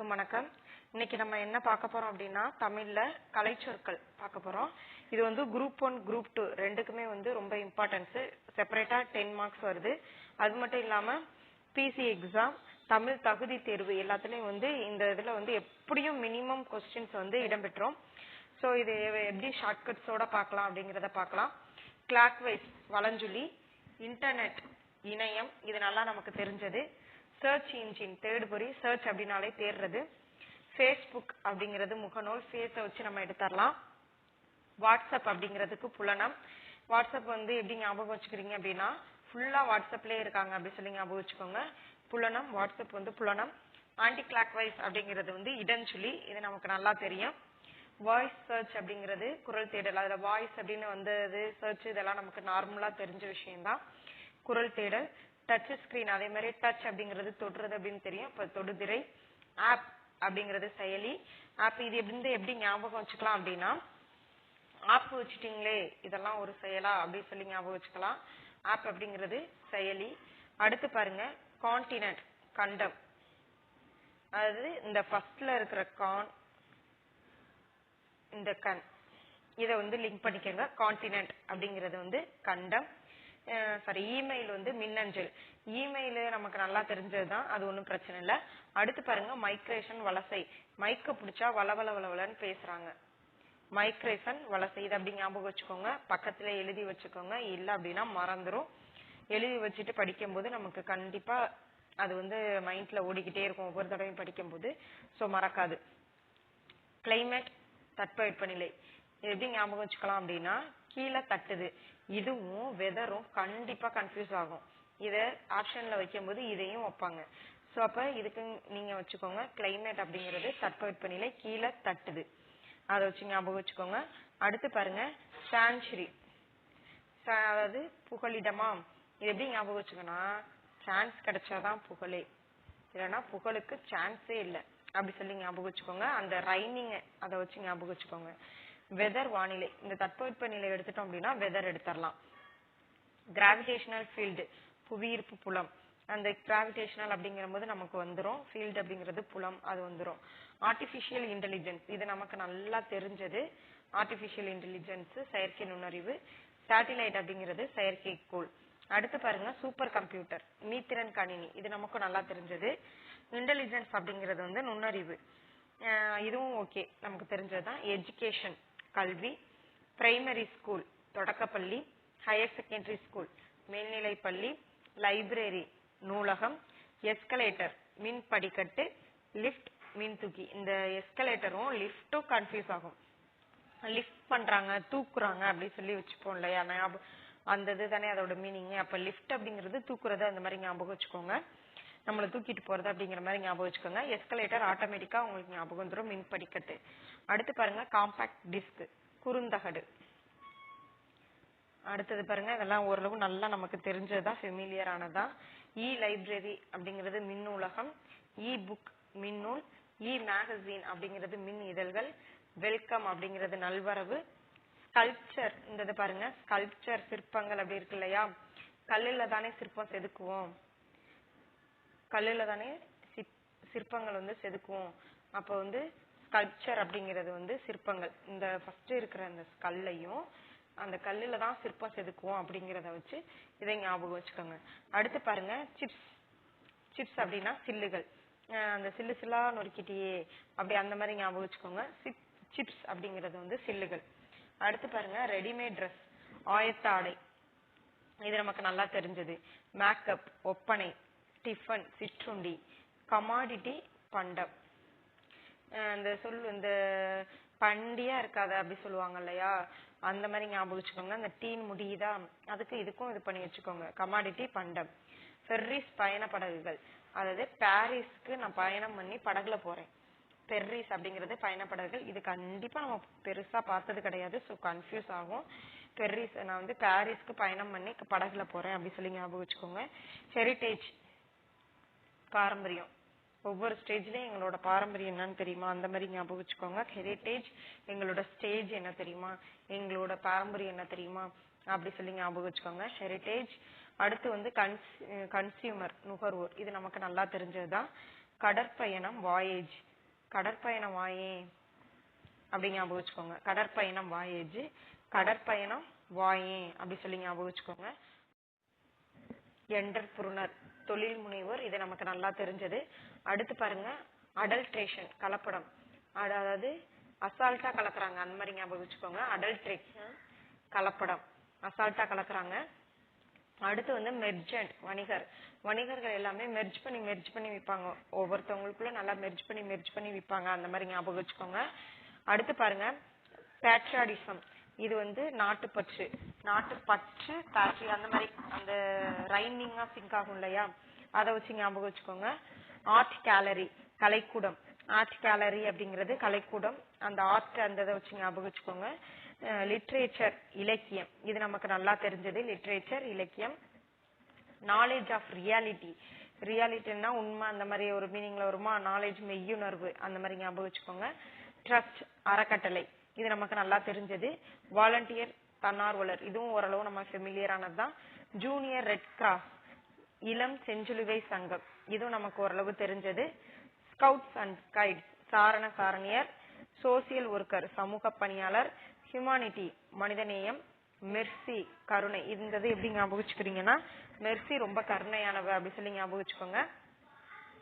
அனைவருக்கும் வணக்கம். இன்னைக்கு நம்ம என்ன பார்க்க போறோம் அப்படின்னா தமிழ்ல கலைச்சொற்கள் பார்க்க போறோம். இது வந்து குரூப் ஒன் குரூப் டூ ரெண்டுக்குமே வந்து ரொம்ப இம்பார்ட்டன்ஸ் செப்பரேட்டா டென் மார்க்ஸ் வருது. அது மட்டும் இல்லாம பிசி எக்ஸாம் தமிழ் தகுதி தேர்வு எல்லாத்துலயும் வந்து இந்த இதுல வந்து எப்படியும் மினிமம் கொஸ்டின்ஸ் வந்து இடம்பெற்றோம். ஸோ இது எப்படி ஷார்ட்கட்ஸோட பார்க்கலாம் அப்படிங்கிறத பார்க்கலாம். கிளாக் வைஸ் வளஞ்சொலி இன்டர்நெட் இணையம் இது நல்லா நமக்கு தெரிஞ்சது. சர்ச் இன்ஜின் தேடுபொறி சர்ச் அப்படின்னாலே தேடுறது. ஃபேஸ்புக் அப்படிங்கிறது முகநூல் ஃபேஸை வச்சு நம்ம எடுத்துடலாம். வாட்ஸ்அப் அப்படிங்கிறதுக்கு புலனம். வாட்ஸ்அப் வந்து எப்படி ஞாபகம் வச்சுக்கிறீங்க அப்படின்னா ஃபுல்லாக வாட்ஸ்அப்லயே இருக்காங்க அப்படி சொல்லி ஞாபகம் வச்சுக்கோங்க. புலனம் வாட்ஸ்அப் வந்து புலனம். ஆன்டி கிளாக் வைஸ் அப்படிங்கிறது வந்து இடஞ்சொல்லி இது நமக்கு நல்லா தெரியும். வாய்ஸ் சர்ச் அப்படிங்கிறது குரல் தேடல். அதில் வாய்ஸ் அப்படின்னு வந்தது சர்ச் இதெல்லாம் நமக்கு நார்மலாக தெரிஞ்ச விஷயம்தான். குரல் தேடல். டச் ஸ்கிரீன் அதே மாதிரி டச் அப்படிங்கிறது தொடுறது அப்படின்னு தெரியும். இப்போ தொடுதிரை ஆப் அப்படிங்கிறது செயலி. ஆப் இது எப்படி எப்படி ஞாபகம் வச்சுக்கலாம் அப்படின்னா ஆப் வச்சுட்டீங்களே இதெல்லாம் ஒரு செயலா அப்படின்னு சொல்லி ஞாபகம் வச்சுக்கலாம். ஆப் அப்படிங்கிறது செயலி. அடுத்து பாருங்க கான்டினென்ட் கண்டம். அதாவது இந்த ஃபர்ஸ்ட்ல இருக்கிற கான் இந்த கண். இதை வந்து லிங்க் பண்ணிக்கோங்க. கான்டினென்ட் அப்படிங்கிறது வந்து கண்டம். சாரி இமெயில் வந்து மின்னஞ்சல். இமெயில் நமக்கு நல்லா தெரிஞ்சதுதான் அது ஒன்றும் பிரச்சனை இல்லை. அடுத்து பாருங்க மைக்ரேஷன் வலசை. மைக்கை பிடிச்சா வள வள வளவலன்னு பேசுறாங்க. மைக்ரேஷன் வலசை இது அப்படி ஞாபகம் வச்சுக்கோங்க. பக்கத்துல எழுதி வச்சுக்கோங்க. இல்லை அப்படின்னா மறந்துடும் எழுதி வச்சுட்டு படிக்கும்போது நமக்கு கண்டிப்பா அது வந்து மைண்ட்ல ஓடிக்கிட்டே இருக்கும். ஒவ்வொரு தடவையும் படிக்கும்போது. ஸோ மறக்காது. கிளைமேட் தட்பவெப்பநிலை. எப்படி ஞாபகம் வச்சுக்கலாம் அப்படின்னா கீழே தட்டுது. இதுவும் வெதரும் கண்டிப்பா கன்ஃபியூஸ் ஆகும். இத ஆப்ஷன்ல வைக்கும்போது இதையும் வைப்பாங்க. ஸோ அப்ப இதுக்கு நீங்க வச்சுக்கோங்க கிளைமேட் அப்படிங்கிறது தட்பவெப்பநிலை கீழே தட்டுது. அதை வச்சு ஞாபகம் வச்சுக்கோங்க. அடுத்து பாருங்க சான்ச்சுரி அதாவது புகலிடமா. இது எப்படி ஞாபகம் வச்சுக்கோன்னா சான்ஸ் கிடைச்சாதான் புகழே. இல்லைன்னா புகழுக்கு சான்ஸே இல்லை. அப்படி சொல்லி ஞாபகம் வச்சுக்கோங்க. அந்த ரைமிங் அதை வச்சு ஞாபகம் வச்சுக்கோங்க. வெதர் வானிலை. இந்த தட்பவெப்ப நிலை எடுத்துட்டோம் அப்படின்னா வெதர் எடுத்துடலாம். கிராவிடேஷனல் ஃபீல்டு புவியீர்ப்பு புலம். அந்த கிராவிடேஷனல் அப்படிங்கிற போது நமக்கு வந்துடும் ஃபீல்டு அப்படிங்கிறது புலம் அது வந்துடும் ஆர்டிஃபிஷியல் இன்டெலிஜென்ஸ் இது நமக்கு நல்லா தெரிஞ்சது. ஆர்டிஃபிஷியல் இன்டெலிஜென்ஸ் செயற்கை நுண்ணறிவு. சேட்டிலைட் அப்படிங்கிறது செயற்கைக்கோள் அடுத்து பாருங்க சூப்பர் கம்ப்யூட்டர் மீத்திறன் கணினி. இது நமக்கும் நல்லா தெரிஞ்சது. இன்டெலிஜென்ஸ் அப்படிங்கிறது வந்து நுண்ணறிவு. இதுவும் ஓகே நமக்கு தெரிஞ்சதுதான் எஜுகேஷன் கல்வி பிரைமரி ஸ்கூல் தொடக்கப்பள்ளி ஹையர் செகண்டரி ஸ்கூல் மேல்நிலைப்பள்ளி லைப்ரரி நூலகம் எஸ்கலேட்டர் மின் படிக்கட்டு லிஃப்ட் மின் தூக்கி. இந்த எஸ்கலேட்டரும் லிஃப்டும் கன்ஃபியூஸ் ஆகும். லிஃப்ட் பண்றாங்க தூக்குறாங்க அப்படி சொல்லி வச்சுப்போம் இல்லையா? அந்த இது தானே அதோட மீனிங் அப்ப லிஃப்ட் அப்படிங்கிறது தூக்குறது அந்த மாதிரி ஞாபகம் வச்சுக்கோங்க. நம்மளை தூக்கிட்டு போறது அப்படிங்கிற மாதிரி ஞாபகம் வச்சுக்கோங்க. எஸ்கலேட்டர் ஆட்டோமேட்டிக்கா உங்களுக்கு ஞாபகம் வந்துடும் மின் படிக்கட்டு. அடுத்து பாருங்க காம்பாக்ட் டிஸ்க் குறுந்தகடு. அடுத்தது பாருங்க இதெல்லாம் ஓரளவு நல்லா நமக்கு தெரிஞ்சதுதான் ஃபெமிலியர் ஆனதுதான். இ லைப்ரரி அப்படிங்கிறது மின் உலகம் இ புக் மின்னூல் இ மேகசின் அப்படிங்கிறது மின் இதழ்கள் வெல்கம் அப்படிங்கிறது நல்வரவு. ஸ்கல்ப்சர் இந்த பாருங்க ஸ்கல்ப்சர் சிற்பங்கள் அப்படி இருக்கு இல்லையா? கல்லுல தானே சிற்பம் செதுக்குவோம். கல்லுல தானே சிற்பங்கள் வந்து செதுக்குவோம். அப்ப வந்து ஸ்கல்ப்சர் அப்படிங்கிறது வந்து சிற்பங்கள். இந்த ஃபர்ஸ்ட் இருக்கிற அந்த கல்லையும் அந்த கல்லுல தான் சிற்பம் செதுக்குவோம் அப்படிங்கிறத வச்சு இதை ஞாபகம் வச்சுக்கோங்க. அடுத்து பாருங்க சிப்ஸ் சிப்ஸ் அப்படின்னா சில்லுகள். அந்த சில்லு சில்லா நொறுக்கிட்டியே. அப்படி அந்த மாதிரி ஞாபகம் வச்சுக்கோங்க. சிப்ஸ் அப்படிங்கிறது வந்து சில்லுகள். அடுத்து பாருங்க ரெடிமேட் ட்ரெஸ் ஆயத்த ஆடை இது நமக்கு நல்லா தெரிஞ்சது. மேக்கப் ஒப்பனை. டிஃபன் சிற்றுண்டி கமாடிட்டி பண்டம். இந்த சொல் இந்த பண்டியா இருக்காத அப்படி சொல்லுவாங்க இல்லையா அந்த மாதிரி ஞாபகம் வச்சுக்கோங்க. அந்த டீன் முடியுதா? அதுக்கு இதுக்கும் இது பண்ணி வச்சுக்கோங்க. கமாடிட்டி பண்டம். ஃபெர்ரிஸ் பயண படகுகள் அதாவது பாரிஸ்க்கு நான் பயணம் பண்ணி படகுல போறேன். பெர்ரிஸ் அப்படிங்கிறது பயணப்படகுகள். இது கண்டிப்பா நம்ம பெருசா பார்த்தது கிடையாது. ஸோ கன்ஃபியூஸ் ஆகும். பெர்ரிஸ் நான் வந்து பாரிஸ்க்கு பயணம் பண்ணி படகுல போறேன் அப்படி சொல்லி ஞாபகம் வச்சுக்கோங்க. ஹெரிட்டேஜ் பாரம்பரியம். ஒவ்வொரு ஸ்டேஜ்லயும் எங்களோட பாரம்பரியம் என்னன்னு தெரியுமா? அந்த மாதிரி ஞாபகம் வச்சுக்கோங்க. ஹெரிட்டேஜ் எங்களோட ஸ்டேஜ் என்ன தெரியுமா? எங்களோட பாரம்பரியம் என்ன தெரியுமா? அப்படி சொல்லி ஞாபகம் வச்சுக்கோங்க. ஹெரிட்டேஜ் அடுத்து வந்து கன்சியூமர் நுகர்வோர். இது நமக்கு நல்லா தெரிஞ்சதுதான். கடற்பயணம் வாயேஜ் கடற்பயணம் வாயே. அப்படி ஞாபகம் வச்சுக்கோங்க. கடற்பயணம் வாயேஜ் கடற்பயணம் வாயே. அப்படி சொல்லி ஞாபகம் வச்சுக்கோங்க. என்டர்பிரினர் தொழில் முனைவோர் இது நமக்கு நல்லா தெரிஞ்சது. அடுத்து பாருங்க அடல்ட்ரேஷன் கலப்படம். அதாவது அசால்ட்டா கலக்குறாங்க. அந்த மாதிரி ஞாபகம் வச்சுக்கோங்க. அடல்ட்ரேஷன் கலப்படம். அசால்ட்டா கலக்குறாங்க. அடுத்து வந்து மெர்ஜென்ட் வணிகர். வணிகர்கள் எல்லாமே மெர்ஜ் பண்ணி மெர்ஜ் பண்ணி விற்பாங்க. ஒவ்வொருத்தவங்களுக்குள்ள நல்லா மெர்ஜ் பண்ணி மெர்ஜ் பண்ணி விற்பாங்க. அந்த மாதிரி ஞாபகம் வச்சுக்கோங்க. அடுத்து பாருங்க பேட்ரியாடிசம் இது வந்து நாட்டுப்பற்று. நாட்டுப்பற்று காற்று அந்த மாதிரி அந்த ரைமிங்கா சிங்க் ஆகும் இல்லையா? அதை வச்சு ஞாபகம் வச்சுக்கோங்க. ஆர்ட் கேலரி கலைக்கூடம். ஆர்ட் கேலரி அப்படிங்கிறது கலைக்கூடம். அந்த ஆர்ட் அந்த இதை வச்சு ஞாபகம் வச்சுக்கோங்க. லிட்ரேச்சர் இலக்கியம். இது நமக்கு நல்லா தெரிஞ்சது. லிட்ரேச்சர் இலக்கியம். நாலேஜ் ஆஃப் ரியாலிட்டி ரியாலிட்டின்னா உண்மை அந்த மாதிரி ஒரு மீனிங்ல வருமா? நாலேஜ் மெய்யுணர்வு. அந்த மாதிரி ஞாபகம் வச்சுக்கோங்க. ட்ரஸ்ட் அறக்கட்டளை. இது நமக்கு நல்லா தெரிஞ்சது. வாலண்டியர் தன்னார்வலர். இதுவும் ஓரளவு நம்ம ஃபெமிலியரானது தான் ஜூனியர் ரெட் கிராஸ் இளம் செஞ்சிலுவை சங்கம். இதுவும் நமக்கு ஓரளவு தெரிஞ்சது. ஸ்கவுட்ஸ் அண்ட் கைட்ஸ் சாரண சாரணியர் சோசியல் ஒர்க்கர் சமூக பணியாளர் ஹியூமானிட்டி மனிதநேயம் மெர்சி கருணை. இருந்தது எப்படி ஞாபகம் வச்சுக்கிறீங்கன்னா மெர்சி ரொம்ப கருணையானவ அப்படி சொல்லி ஞாபகம் வச்சுக்கோங்க.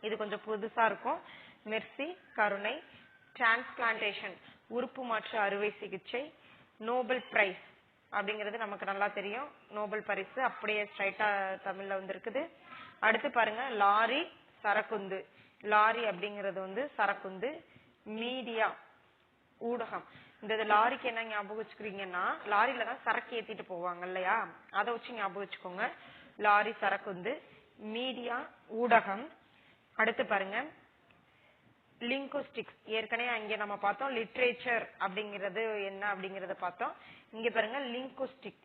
இது கொஞ்சம் புதுசா இருக்கும். மெர்சி கருணை டிரான்ஸ்பிளான்டேஷன் உறுப்பு மாற்று அறுவை சிகிச்சை நோபல் பிரைஸ் அப்படிங்கிறது நமக்கு நல்லா தெரியும். நோபல் பரிசு அப்படியே ஸ்ட்ரைட்டா தமிழ்ல வந்திருக்குது. அடுத்து பாருங்க லாரி சரக்குந்து. லாரி அப்படிங்கிறது வந்து சரக்குந்து மீடியா ஊடகம். இந்த இது லாரிக்கு என்ன ஞாபகம் வச்சுக்கிறீங்கன்னா லாரியில தான் சரக்கு ஏத்திட்டு போவாங்க இல்லையா? அதை வச்சு ஞாபகம் வச்சுக்கோங்க. லாரி சரக்குந்து மீடியா ஊடகம். அடுத்து பாருங்க லிங்குஸ்டிக்ஸ் ஏற்கனவே அங்க நம்ம பார்த்தோம் லிட்ரேச்சர் அப்படிங்கிறது என்ன அப்படிங்கறத பார்த்தோம். இங்க பாருங்க லிங்குஸ்டிக்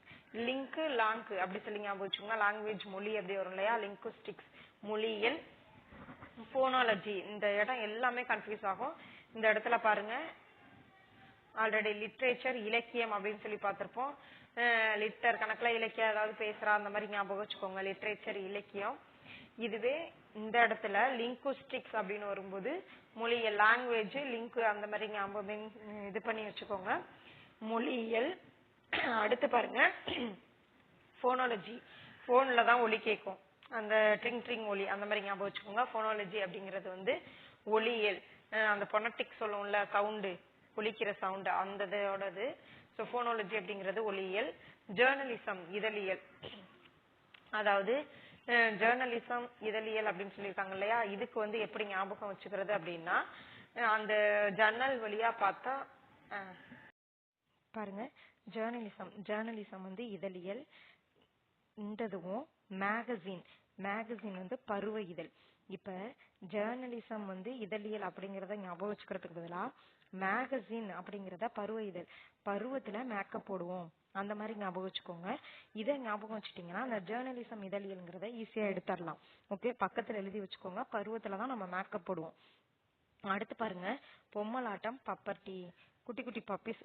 லிங்க் லாங்க் அப்படி சொல்லி ஞாபகம் வச்சுக்கோங்க. லாங்குவேஜ் மொழி அப்படி வரும் இல்லையா? லிங்குஸ்டிக்ஸ் மொழியியல் போனாலஜி இந்த இடம் எல்லாமே கன்ஃபியூஸ் ஆகும். இந்த இடத்துல பாருங்க. ஆல்ரெடி லிட்ரேச்சர் இலக்கியம் அப்படின்னு சொல்லி பார்த்திருப்போம். லிட்டர் கணக்குல இலக்கியம் ஏதாவது பேசுறா அந்த மாதிரி ஞாபகம் வச்சுக்கோங்க. லிட்ரேச்சர் இலக்கியம். இதுவே இந்த இடத்துல லிங்குஸ்டிக்ஸ் அப்படின்னு வரும்போது மொழியியல் லாங்குவேஜ் லிங்க் அந்த மாதிரி ஞாபகம் இது பண்ணி வச்சுக்கோங்க. மொழியியல் அடுத்து பாருங்க. ஃபோனாலஜி ஃபோனில் தான் ஒலி கேட்கும் அந்த ட்ரிங் ட்ரிங் ஒலி அந்த மாதிரி ஞாபகம் வச்சுக்கோங்க. ஃபோனாலஜி அப்படிங்கிறது வந்து ஒலியியல் அந்த பொனட்டிக் சொல்லுவோம்ல சவுண்டு ஒலிக்கிற சவுண்டு அந்த இதோடது. ஸோ ஃபோனாலஜி அப்படிங்கிறது ஒலியியல் ஜேர்னலிசம் இதழியல். அதாவது ஜேர்னலிசம் இதழியல் அப்படின்னு சொல்லியிருக்காங்க இல்லையா? இதுக்கு வந்து எப்படி ஞாபகம் வச்சுக்கிறது அப்படின்னா அந்த ஜன்னல் வழியா பார்த்தா அஹ் பாருங்க. ஜேர்னலிசம் ஜேர்னலிசம் வந்து இதழியல் இந்ததுவும் மேகசின் மேகசின் வந்து பருவ இதழ். இப்ப ஜேர்னலிசம் வந்து இதழியல் அப்படிங்கறத ஞாபகம் வச்சுக்கிறதுக்கு பதிலா மேகசின் அப்படிங்கறத பருவ இதழ். பருவத்துல மேக்கப் போடுவோம். அந்த மாதிரி ஞாபகம் வச்சுக்கோங்க. இதை ஞாபகம் வச்சுட்டீங்கன்னா அந்த ஜேர்னலிசம் இதழியல்ங்கிறத ஈஸியா எடுத்துடலாம். ஓகே பக்கத்துல எழுதி வச்சுக்கோங்க. பருவத்துல தான் நம்ம மேக்கப் போடுவோம். அடுத்து பாருங்க. பொம்மலாட்டம் பப்பர்ட்டி. குட்டி குட்டி பப்பிஸ்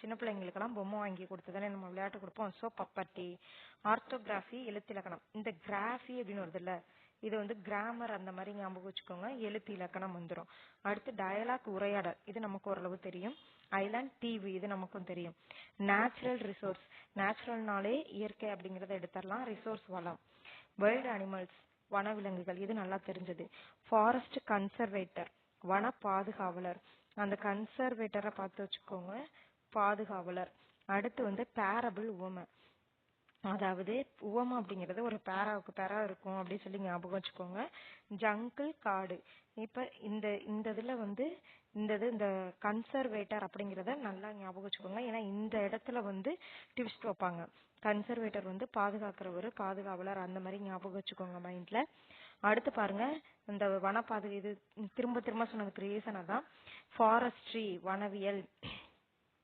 சின்ன பிள்ளைங்களுக்கெல்லாம் பொம்மை வாங்கி கொடுத்ததானே நம்ம விளையாட்டு கொடுப்போம். ஸோ பப்பர்ட்டி ஆர்த்தோகிராஃபி எழுத்திலக்கணம். இந்த கிராஃபி அப்படின்னு வருதுல்ல இது வந்து கிராமர் அந்த மாதிரி ஞாபகம் வச்சுக்கோங்க. எழுத்து இலக்கணம் வந்துடும் அடுத்து டயலாக் உரையாடல். இது நமக்கு ஓரளவு தெரியும். ஐலாண்ட் தீவு இது நமக்கும் தெரியும். நேச்சுரல் ரிசோர்ஸ் நேச்சுரல்னாலே இயற்கை அப்படிங்கறத எடுத்துடலாம். ரிசோர்ஸ் வளம். வைல்டு அனிமல்ஸ் வனவிலங்குகள் இது நல்லா தெரிஞ்சது. ஃபாரஸ்ட் கன்சர்வேட்டர் வன பாதுகாவலர் அந்த கன்சர்வேட்டரை பார்த்து வச்சுக்கோங்க. பாதுகாவலர். அடுத்து வந்து பேரபிள் உவமை அதாவது உவம் அப்படிங்கிறது ஒரு பேராவுக்கு பேரா இருக்கும் அப்படின்னு சொல்லி ஞாபகம் வச்சுக்கோங்க. ஜங்கிள் காடு. இப்ப இந்த இந்த இதுல வந்து இந்த இது இந்த கன்சர்வேட்டர் அப்படிங்கறத நல்லா ஞாபகம் வச்சுக்கோங்க. ஏன்னா இந்த இடத்துல வந்து டிவிஸ்ட் வைப்பாங்க. கன்சர்வேட்டர் வந்து பாதுகாக்கிறவர் பாதுகாவலர் அந்த மாதிரி ஞாபகம் வச்சுக்கோங்க மைண்ட்ல அடுத்து பாருங்க இந்த வன இது திரும்ப திரும்ப சொன்னதுக்கு ரீசன் அதான். ஃபாரஸ்ட்ரி வனவியல்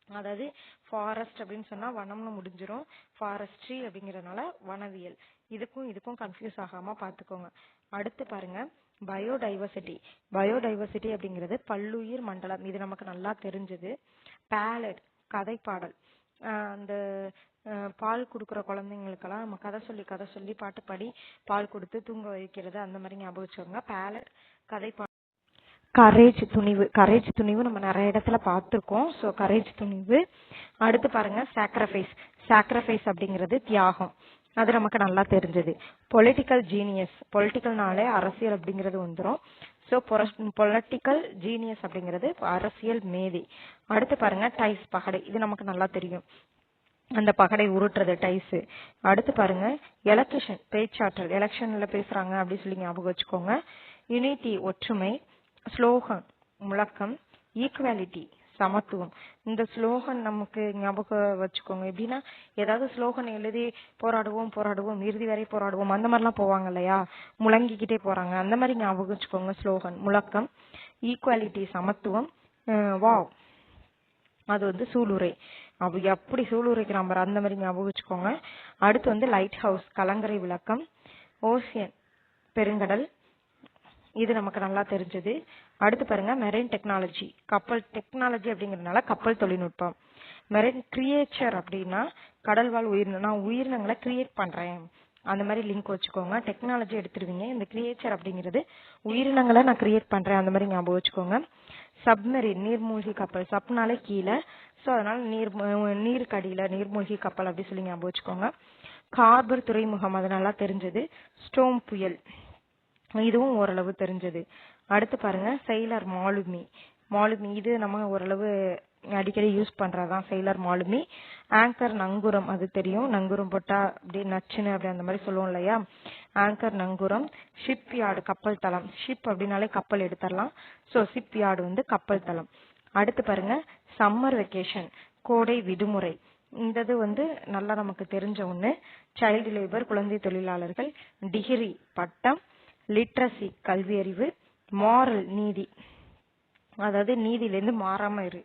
அதாவது ஃபாரஸ்ட் அப்படின்னு சொன்னா வனம்னு முடிஞ்சிரும். ஃபாரஸ்ட்ரி அப்படிங்கறதுனால வனவியல். இதுக்கும் இதுக்கும் கன்ஃபியூஸ் ஆகாம பாத்துக்கோங்க. அடுத்து பாருங்க பயோடைவர்சிட்டி பயோடைவர்சிட்டி அப்படிங்கிறது பல்லுயிர் மண்டலம். இது நமக்கு நல்லா தெரிஞ்சது. பேலட் கதைப்பாடல். ஆஹ் அந்த ஆஹ் பால் கொடுக்குற குழந்தைங்களுக்கெல்லாம் நம்ம கதை சொல்லி கதை சொல்லி பாட்டு பாடி பால் கொடுத்து தூங்க வைக்கிறது அந்த மாதிரி ஞாபகம் வச்சுக்கோங்க. பேலட் கதைப்பாடல் கரேஜ் துணிவு. கரேஜ் துணிவு நம்ம நிறைய இடத்துல பார்த்துருக்கோம். ஸோ கரேஜ் துணிவு. அடுத்து பாருங்க சாக்ரிஃபைஸ் சாக்ரிஃபைஸ் அப்படிங்கிறது தியாகம். அது நமக்கு நல்லா தெரிஞ்சது. பொலிட்டிக்கல் ஜீனியஸ் பொலிட்டிக்கல்னாலே அரசியல் அப்படிங்கிறது வந்துடும் ஸோ பொலிட்டிக்கல் ஜீனியஸ் அப்படிங்கிறது அரசியல் மேதை. அடுத்து பாருங்க டைஸ் பகடை. இது நமக்கு நல்லா தெரியும். அந்த பகடை உருட்டுறது டைஸ். அடுத்து பாருங்க எலக்ட்ரிஷன் பேச்சாற்றல். எலெக்ஷன்ல பேசுறாங்க அப்படின்னு சொல்லி ஞாபகம் வச்சுக்கோங்க. யூனிட்டி ஒற்றுமை. ஸ்லோகன் முழக்கம் ஈக்குவாலிட்டி சமத்துவம். இந்த ஸ்லோகன் நமக்கு ஞாபகம் வச்சுக்கோங்க. எப்படின்னா ஏதாவது ஸ்லோகன் எழுதி போராடுவோம் போராடுவோம் இறுதி வரை போராடுவோம் அந்த மாதிரிலாம் போவாங்க இல்லையா? முழங்கிக்கிட்டே போறாங்க. அந்த மாதிரி ஞாபகம் வச்சுக்கோங்க ஸ்லோகன் முழக்கம். ஈக்குவாலிட்டி சமத்துவம். வாவ் அது வந்து சூளுரை. அப்ப எப்படி சூளுரைக்கிறான் பாரு அந்த மாதிரி ஞாபகம் வச்சுக்கோங்க. அடுத்து வந்து லைட் ஹவுஸ் கலங்கரை விளக்கம். ஓசியன் பெருங்கடல். இது நமக்கு நல்லா தெரிஞ்சது. அடுத்து பாருங்க மெரைன் டெக்னாலஜி கப்பல் டெக்னாலஜி அப்படிங்கிறதுனால கப்பல் தொழில்நுட்பம். மெரைன் கிரியேச்சர் அப்படின்னா கடல்வாழ் உயிரினம் நான் உயிரினங்களை கிரியேட் பண்றேன். அந்த மாதிரி லிங்க் வச்சுக்கோங்க. டெக்னாலஜி எடுத்துருவீங்க. இந்த கிரியேச்சர் அப்படிங்கிறது உயிரினங்களை நான் கிரியேட் பண்றேன். அந்த மாதிரி ஞாபகம் வச்சுக்கோங்க. சப்மரின் நீர்மூழ்கி கப்பல். சப்னாலே கீழே. ஸோ அதனால நீர் நீருக்கு நீர்மூழ்கி கப்பல் அப்படி சொல்லி ஞாபகம் வச்சுக்கோங்க. கார்பர் துறைமுகம் அது நல்லா தெரிஞ்சது. ஸ்டோம் புயல். இதுவும் ஓரளவு தெரிஞ்சது. அடுத்து பாருங்க செயலர் மாலுமி. மாலுமி இது நம்ம ஓரளவு அடிக்கடி யூஸ் பண்றதுதான் செயலர் மாலுமி. ஆங்கர் நங்குரம் அது தெரியும். நங்குரம் போட்டா அப்படியே நச்சுன்னு அப்படி அந்த மாதிரி சொல்லுவோம் இல்லையா? ஆங்கர் நங்குரம் ஷிப் யார்டு கப்பல் தளம். ஷிப் அப்படின்னாலே கப்பல் எடுத்துடலாம். ஸோ ஷிப் யார்டு வந்து கப்பல் தளம். அடுத்து பாருங்க சம்மர் வெக்கேஷன் கோடை விடுமுறை. இந்த இது வந்து நல்லா நமக்கு தெரிஞ்ச ஒண்ணு. சைல்டு லேபர் குழந்தை தொழிலாளர்கள் டிகிரி பட்டம் லிட்ரஸி கல்வியறிவு மாரல் நீதி. அதாவது நீதியிலேருந்து மாறாம இரு.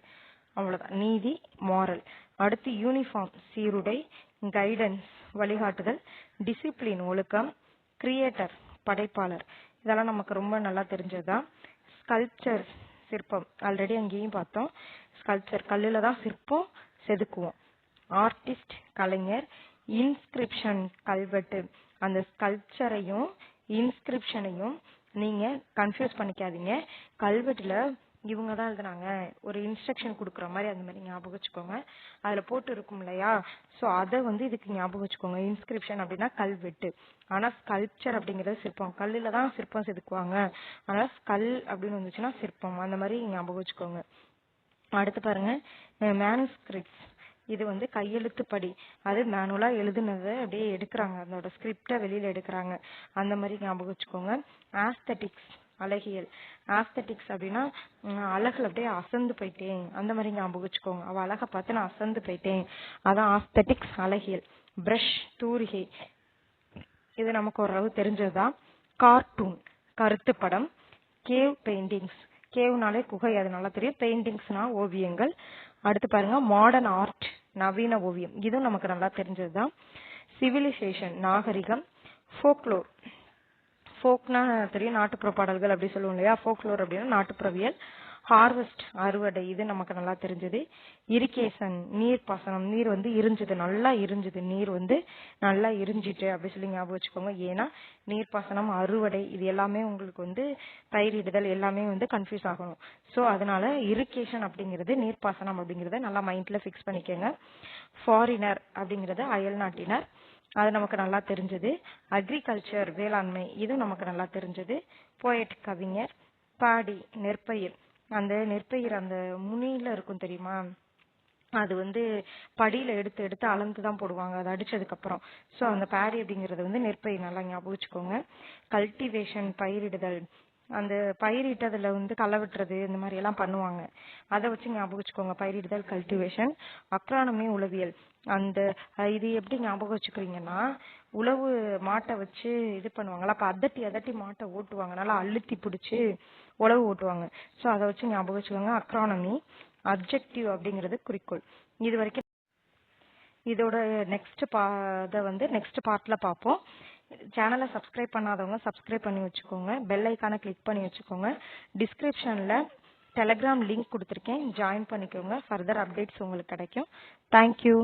அவ்வளவுதான். நீதி மாரல் அடுத்து யூனிஃபார்ம் சீருடை கைடன்ஸ் வழிகாட்டுதல் டிசிப்ளின் ஒழுக்கம் கிரியேட்டர் படைப்பாளர். இதெல்லாம் நமக்கு ரொம்ப நல்லா தெரிஞ்சதுதான். ஸ்கல்ப்சர் சிற்பம். ஆல்ரெடி அங்கேயும் பார்த்தோம். ஸ்கல்ப்சர் கல்லுல தான் சிற்பம் செதுக்குவோம். ஆர்டிஸ்ட் கலைஞர் இன்ஸ்கிரிப்ஷன் கல்வெட்டு. அந்த ஸ்கல்ப்சரையும் இன்ஸ்கிரிப்ஷனையும் நீங்கள் கன்ஃபியூஸ் பண்ணிக்காதீங்க. கல்வெட்டில் இவங்க தான் எழுதுனாங்க. ஒரு இன்ஸ்ட்ரக்ஷன் கொடுக்குற மாதிரி அந்த மாதிரி ஞாபகம் வச்சுக்கோங்க. அதில் போட்டு இருக்கும் இல்லையா? ஸோ அதை வந்து இதுக்கு ஞாபகம் வச்சுக்கோங்க. இன்ஸ்கிரிப்ஷன் அப்படின்னா கல்வெட்டு. ஆனால் ஸ்கல்ப்சர் அப்படிங்கிறது சிற்பம். கல்லில் தான் சிற்பம் செதுக்குவாங்க. அதனால் ஸ்கல் அப்படின்னு வந்துச்சுன்னா சிற்பம். அந்த மாதிரி ஞாபகம் வச்சுக்கோங்க. அடுத்து பாருங்க. மேனுஸ்கிரிப்ட்ஸ் இது வந்து கையெழுத்துப்படி அது மேனுவலா எழுதுனதை அப்படியே எடுக்கிறாங்க. அதோட ஸ்கிரிப்டை வெளியில எடுக்கிறாங்க. அந்த மாதிரி ஞாபகம் வச்சுக்கோங்க. ஆஸ்தட்டிக்ஸ் அழகியல். ஆஸ்தட்டிக்ஸ் அப்படின்னா உம், அழகுல அப்படியே அசந்து போயிட்டேன். அந்த மாதிரி ஞாபகம் வச்சுக்கோங்க. அவ அழகை பார்த்து நான் அசந்து போயிட்டேன். அதான் ஆஸ்தட்டிக்ஸ் அழகியல். பிரஷ் தூரிகை. இது நமக்கு ஓரளவு தெரிஞ்சதுதான். கார்ட்டூன் கருத்து படம். கேவ் பெயிண்டிங்ஸ் கேவ்னாலே குகை. அது நல்லா தெரியும். பெயிண்டிங்ஸ்னா ஓவியங்கள். அடுத்து பாருங்க மாடர்ன் ஆர்ட் நவீன ஓவியம். இதுவும் நமக்கு நல்லா தெரிஞ்சதுதான். சிவிலைசேஷன் நாகரிகம் ஃபோக்லோர் ஃபோக்னா தெரியும் நாட்டுப்புற பாடல்கள் அப்படி சொல்லுவோம் இல்லையா? ஃபோக்லோர் அப்படின்னா நாட்டுப்புறவியல். ஹார்வெஸ்ட் அறுவடை இது நமக்கு நல்லா தெரிஞ்சது. இரிகேஷன் நீர் பாசனம் நீர் வந்து இருஞ்சது நல்லா இருந்துது நீர் வந்து நல்லா இருஞ்சிட்டு அப்படி சொல்லி ஞாபகம் வச்சுக்கோங்க. ஏன்னா நீர்ப்பாசனம் அறுவடை இது எல்லாமே உங்களுக்கு வந்து பயிரிடுதல் எல்லாமே வந்து கன்ஃபியூஸ் ஆகணும். ஸோ அதனால இரிகேஷன் அப்படிங்கிறது நீர்ப்பாசனம் அப்படிங்கிறத நல்லா மைண்ட்ல ஃபிக்ஸ் பண்ணிக்கோங்க. ஃபாரினர் அப்படிங்கிறது அயல் நாட்டினர். அது நமக்கு நல்லா தெரிஞ்சது. அக்ரிகல்ச்சர் வேளாண்மை இது நமக்கு நல்லா தெரிஞ்சது. போயட் கவிஞர். பாடி நெற்பயிர். அந்த நெற்பயிர் அந்த முனியில இருக்கும் தெரியுமா? அது வந்து படியில எடுத்து எடுத்து அளந்து தான் போடுவாங்க. அது அடிச்சதுக்கு அப்புறம். சோ அந்த பேடி அப்படிங்கறது வந்து நெற்பயிர். நல்லா ஞாபகம் வச்சுக்கோங்க. கல்டிவேஷன் பயிரிடுதல். அந்த பயிரிட்டதில் வந்து களை வெட்டுறது இந்த மாதிரி எல்லாம் பண்ணுவாங்க. அதை வச்சு ஞாபகம் வச்சுக்கோங்க. பயிரிடுதல் கல்டிவேஷன் அக்ரானமி உளவியல். அந்த இது எப்படி ஞாபகம் வச்சுக்கிறீங்கன்னா உழவு மாட்டை வச்சு இது பண்ணுவாங்களா அப்போ அதட்டி அதட்டி மாட்டை ஓட்டுவாங்க. நல்லா அழுத்தி பிடிச்சி உழவு ஓட்டுவாங்க. ஸோ அதை வச்சு ஞாபகம் வச்சுக்கோங்க. அக்ரானமி அப்ஜெக்டிவ் அப்படிங்கிறது குறிக்கோள். இது வரைக்கும் இதோட நெக்ஸ்ட் பா இதை வந்து நெக்ஸ்ட் பார்ட்டில் பார்ப்போம். சேனலை சப்ஸ்கிரைப் பண்ணாதவங்க சப்ஸ்கிரைப் பண்ணி வச்சுக்கோங்க. பெல் ஐக்கானை கிளிக் பண்ணி வச்சுக்கோங்க. டிஸ்கிரிப்ஷனில் டெலகிராம் லிங்க் கொடுத்துருக்கேன். ஜாயின் பண்ணிக்கோங்க. ஃபர்தர் அப்டேட்ஸ் உங்களுக்கு கிடைக்கும். Thank you